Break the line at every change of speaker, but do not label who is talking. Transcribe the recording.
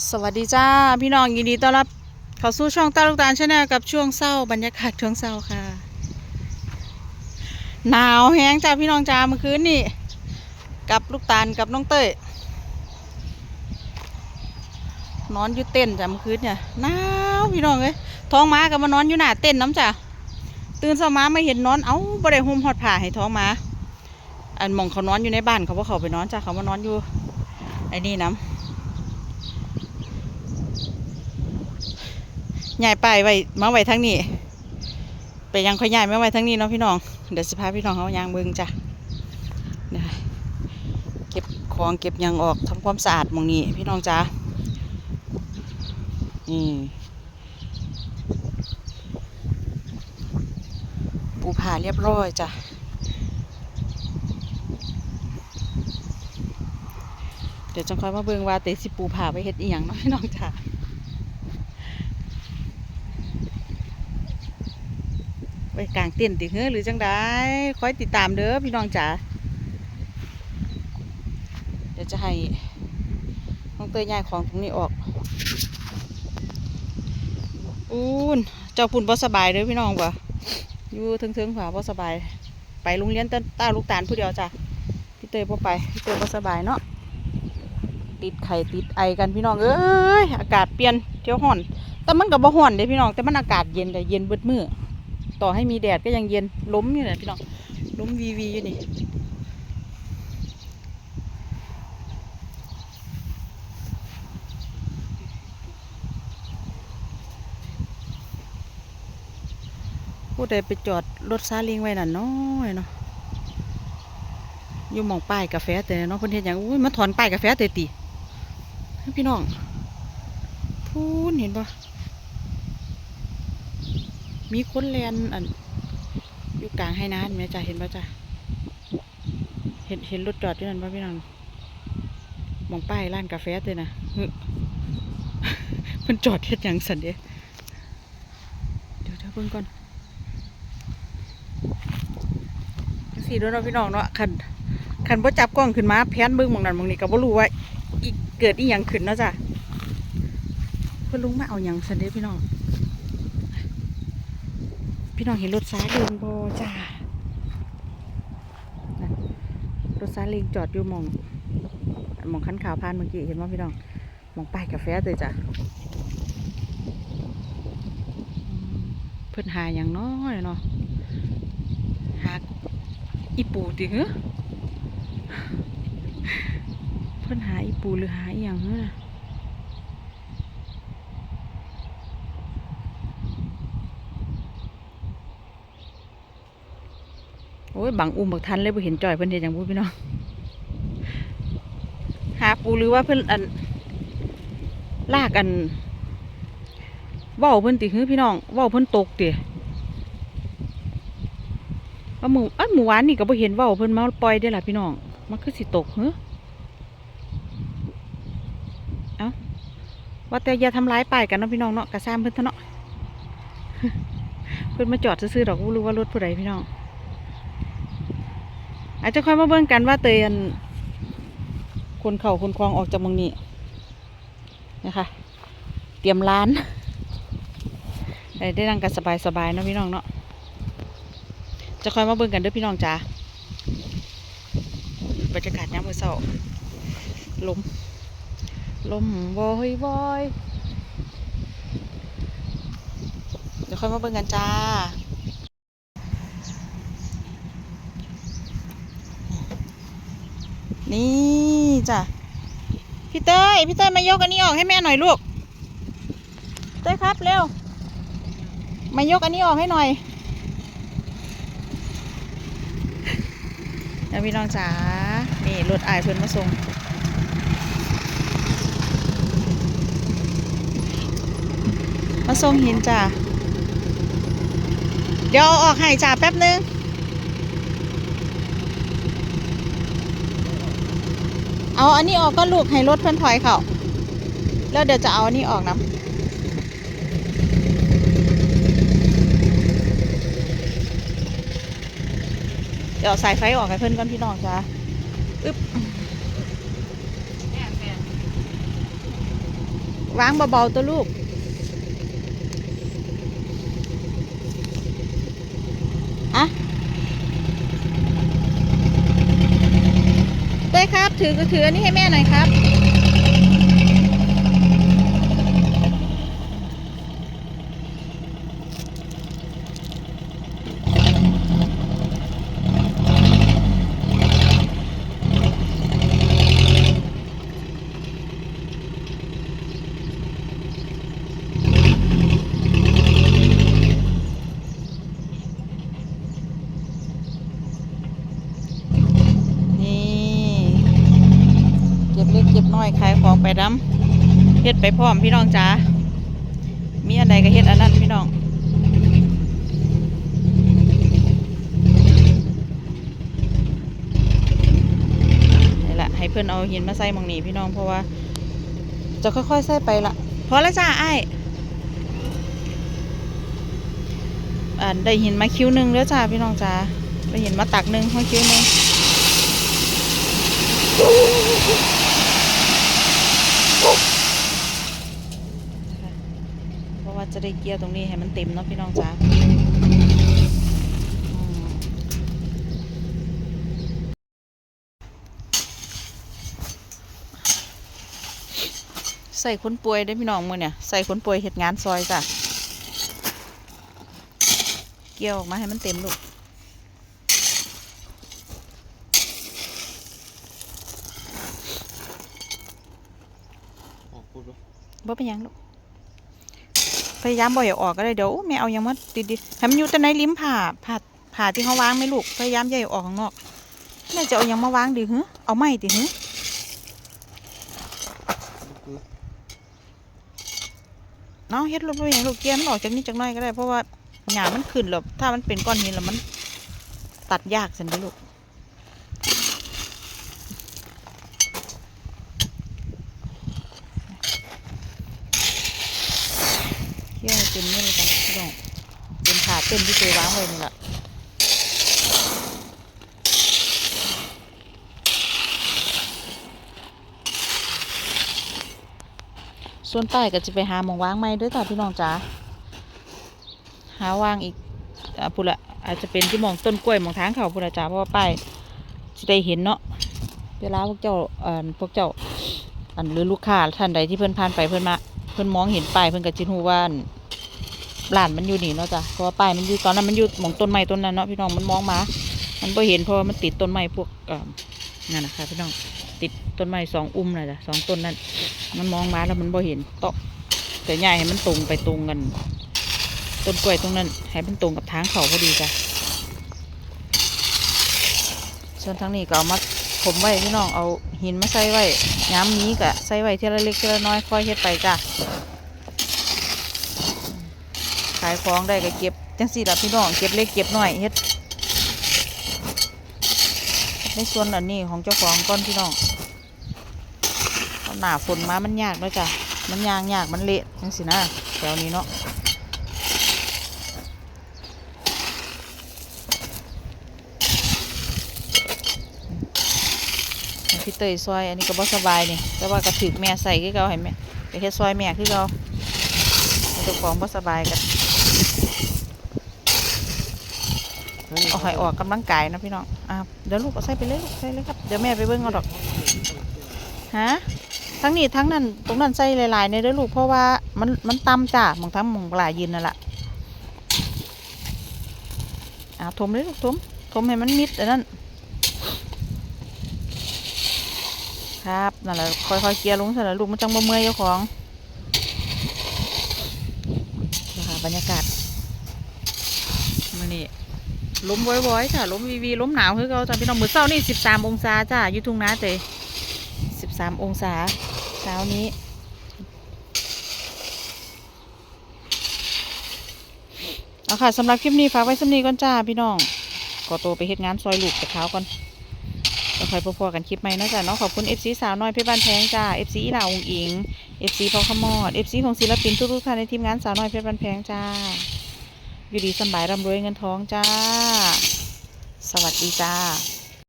สวัสดีจ้า พี่น้องยินดีต้อนรับ เข้าสู่ช่องตาลูกตาลชาแนลกับช่วงเศร้าบรรยากาศช่วงเศร้าค่ะ หนาวแห้งจ้าพี่น้องจ้าเมื่อคืนนี่กับลูกตาลกับน้องเต้ยนอนอยู่เต้นจ้าเมื่อคืนเนี่ยหนาวพี่น้องเอ้ยท้องม้ากับมานอนอยู่หน้าเต้นน้ำจ้าตื่นเช้ามาไม่เห็นนอนเอ้าบ่ได้ห่มหอดผ้าให้ท้องม้าอันมองเขานอนอยู่ในบ้านเขาว่าเขาไปนอนจ้าเขามานอนอยู่ไอ้นี่น้ำ ย้ายไปไว้มาไว้ทั้งนี้ ไปยังค่อยย้ายมาไว้ทั้งนี้เนาะพี่น้อง เดี๋ยวสิพาพี่น้องเขายางเบิ่งจ้ะเนี่ยเก็บของเก็บยังออกทำความสะอาดมองนี้พี่น้องจ้านี่ปูผ่าเรียบร้อยจ้ะเดี๋ยวจังค่อยมาเบิ่งว่าเตสิปูผ่าไปเฮ็ดอีหยังเนาะพี่น้องจ้า ไป กลางเต้นติเฮ้อหรือจังได้คอยติดตามเด้อพี่น้องจ๋าเดี๋ยวจะให้น้องเตยย้ายของตรงนี้ออกอูนเจ้าปุ่นบ่สบายเด้อพี่น้องบ่อยู่เทิงๆขวาบ่สบาย ไปโรงเรียนต้นต้าลูกตาลผู้เดียวจ้ะพี่เตยบ่ไปพี่เตยบ่สบายเนาะติดไข่ติดไอกันพี่น้องเอ้ยอากาศเปลี่ยนเที่ยวห่อน แต่มันก็บ่ห่อนเด้พี่น้องแต่มันอากาศเย็นแต่เย็นเบิดมือ ต่อให้มีแดดก็ยังเย็นล้มอยู่เนี่ยพี่น้องล้มวีวีอยู่นี่ผู้ใดไปจอดรถซาเล้งไว้นั่นน้อยเนาะอยู่มองป้ายกาแฟแต่เนาะเพิ่นเฮ็ดหยังอุ้ยมาถอนป้ายกาแฟแต่ติพี่น้องพูนเห็นปะ มีคนแลนอันอยู่กลางให้น้ำไหมจ้ะเห็นป่ะจ้ะเห็นเห็นรถจอดอยู่นั่นป่ะพี่น้องมองป้ายร้านกาแฟเลยนะมันจอดเฮ็ดหยังสันเดะเดี๋ยวเดี๋ยวเบิ่งก่อนสี่ด้วยเนาะพี่น้องเนาะคันคันบ่จับกล้องขึ้นมาแพนเบิ่งมองนั้นมองนี้ก็บ่รู้ว่าอีเกิดอีหยังขึ้นเนาะจ้ะเพิ่นลุงมาเอาหยังสันเดะพี่น้อง พี่น้องเห็นรถซาเล้งโบจ้ารถซาเล้งจอดอยู่มองมองคันขาวพานเมื่อกี้เห็นว่าพี่น้องมองป้ายกาแฟเลยจ้ะเพิ่นหาอย่างน้อยเนาะหาอีปูติเหรอเพิ่นหาอีปูหรือหาอีหยังเหรอ โอ้ยบังอุ้มบักทันเลยบ่เห็นจ่อยเพิ่นเฮ็ดหยังบ่พี่น้องหาปูหรือว่าเพิ่นอันลากอันว้าวเพิ่นติคือพี่น้องว้าวเพิ่นตกติว่าหมู่อันหมู่วานนี่ก็บ่เห็นว้าวเพิ่นมาปล่อยได้ล่ะพี่น้อง มันคือสิตกเฮ้อเอ้าว่าแต่อย่าทำร้ายป้ายกันเนาะพี่น้องเนาะกระซ้ำเพิ่นเถอะเนาะเพิ่นมาจอดซื่อๆดอกบ่รู้ว่ารถผู้ใดพี่น้อง อาจจะค่อยมาเบิ่งกันว่าเตยอันคนเข่าคนคลองออกจากเมืองนี้นะคะ เตรียมร้านได้ได้นั่งกันสบายๆเนาะพี่น้องเนาะจะค่อยมาเบิ่งกันด้อพี่น้องจ้าบรรยากาศยามมื้อเช้าลมลมวอยวอยเดี๋ยวค่อยมาเบิ่งกันจ้า นี่จ้ะพี่เต้ยพี่เต้ยมายกอันนี้ออกให้แม่หน่อยลูกเต้ยครับเร็ว มายกอันนี้ออกให้หน่อยแล้วพี่น้องจ๋านี่รถอายเพิ่อนมาส่งมาส่งหินจ้ะเดี๋ยวอออกให้จ้าแป๊บนึง เอาอันนี้ออกก็ลูกให้รถเพื่อนถอยเขาแล้วเดี๋ยวจะเอาอันนี้ออกนะเดี๋ยวเอาสายไฟออกให้เพื่อนก่อนพี่น้องจ้าอึ๊บวางเบาๆตัวลูก อะเต้ยครับ ถือก็ถืออันนี้ให้แม่หน่อยครับ นี่ เก็บเล็กเก็บน้อยขายของไป น้ำเฮ็ดไปพร้อมพี่น้องจ๋ามีอันใดก็เฮ็ดอันนั้นพี่น้องนี่แหละให้เพื่อนเอาหินมาใส่มองนี้พี่น้องเพราะว่า จะค่อยๆใส่ไปละพอแล้วจ้าไอ้ายอ่าได้หินมาคิ้วหนึ่งแล้วจ้าพี่น้องจ้าได้หินมาตักหนึ่งมาคิ้วหนึ่ง เพราะว่าจะ ได้เกียร์ตรงนี้ให้มันเต็มเนาะพี่น้องจ๋าอืมใส่คนป่วยได้อพี่น้องมือเนี่ยใส่คนป่วยเหตุงานซอยจ้ะเกี่ยวออกมาให้มันเต็มลูก
ออกพูดว่า
บ่เป็นหยังลูก พยายามบ่อย่าออกก็ได้เดี๋ยวแม่เอายังมาติดๆให้มันอยู่แต่ในริมผ้าผ้าผ้าที่เขาวางไหม่ลูกพยายามให้ออกข้างนอกแม่จะเอายังมาวางดีหึเอาไม้ติหึ
คือ
เนาะเฮ็ดลูกบ่เป็นหยังลูกเกียนออกจากนี้จักน่อยก็ได้เพราะว่าหญ้ามันขึ้นแล้วถ้ามันเป็นก้อนหินแล้วมันตัดยากสันเด้อลูก เที่ยวให้เต็มนี่เลยจ้ะพี่น้องเป็นขาเต้นที่เคยวางไว้นี่แหละส่วนใต้ก็จะไปหาหมองวางไม้ด้วยจ้ะพี่น้องจ๋าหาวางอีกอพุ่นละอาจจะเป็นที่มองต้นกล้วยมองทางเขาพุ่นละจ้าเพราะว่าป้ายจะได้เห็นเนาะเวลาพวกเจ้าเอ่อพวกเจ้าอันหรือลูกค้าท่านใดที่เพิ่อนผ่านไปเพิ่อนมา เพิ่อนมองเห็นป้ายเพิ่อนก็จิฮู้ว่าอั่ นร้านมันอยู่นี่เนาะจ้ะเพราะว่าป้ายมันอยู่ตอนนั้นมันอยู่หมองต้นไม้ต้นนั้นเนาะพี่น้องมันมองมา มันบ่เห็นเพราะว่ามันติดต้นไม้พวกเอ่อนั่นนะคะพี่น้องติดต้นไม้สองอุ้มนะจ้ะสองต้นนั้นมันมองมาแล้วมันบ่เห็นโตะแต่ใหญ่ให้มันตรงไปตรงกัน ต้นกล้วยตรงนั้นให้มันตรงกับทางเขาพอดีจ้ะส่วนทางนี้ก็เอามาผมไว้พี่น้องเอาหินมาใส่ไว้ย้ำนี้ก็ใส่ไว้ทีละเล็กทีละน้อยค่อยเฮ็ดไปจ้ะ ขายของได้ก็เก็บจังสี่ละพี่น้องเก็บเล็กเก็บน้อยเฮ็ดในส่วนอันนี้ของเจ้าของก้อนพี่น้องหนาฝนมามันยากเนาะจ้ะมันยางยากมันเละจังสินะแถวนี้เนาะพี่เตยซอยอันนี้ก็บ่สบายนี่แต่ว่าก็ถึกแม่ใส่คือเก่าให้แม่ไปเฮ็ดซอยแม่คือเก่าเจ้าของบ่สบายกัน เอาให้ออกกำลังกายนะพี่น้องอ่าเดี๋ยวลูกเอาใส่ไปเลยใส่เลยครับ เดี๋ยวแม่ไปเบิ่งเอาดอก ฮะ ทั้งนี้ทั้งนั้น ตรงนั้นใส่หลายๆในเด้อลูก เพราะว่ามันมันต่ำจ้าบางทั้งหมองปลายยืนนั่นแหละอ่าถมเลยลูกถมถมให้มันมิดอันนั้น ครับนั่นแหละค่อยๆเคลียลงสร็จแล้วลูกมันจังบ่เมื่อยเจ้าของนะคะบรรยากาศมื้อนี้ ลมว้อยๆจ้ะลมวีวีลมหนาวคือเขาจ้ะพี่น้องมือเช้านี่13องศาจ้าอยู่ทุ่งนาเตยสิบสามองศาเช้านี้เอาค่ะสำหรับคลิปนี้ฝากไว้สำนีก่อนจ้าพี่น้องขอตัวไปเฮ็ดงานซอยลูกแต่เช้าก่อนแล้วค่อยพอๆกันคลิปใหม่นาะจ้ะเนาะขอบคุณ FC สาวน้อยเพชรบ้านแพงจ้า FC อีลาองอิง FC พอขมอด FC ของศิลปินทุกๆท่านในทีมงานสาวน้อยเพชรบ้านแพงจ้า อยู่ดีสบายร่ำรวยเงินทองจ้า สวัสดีจ้า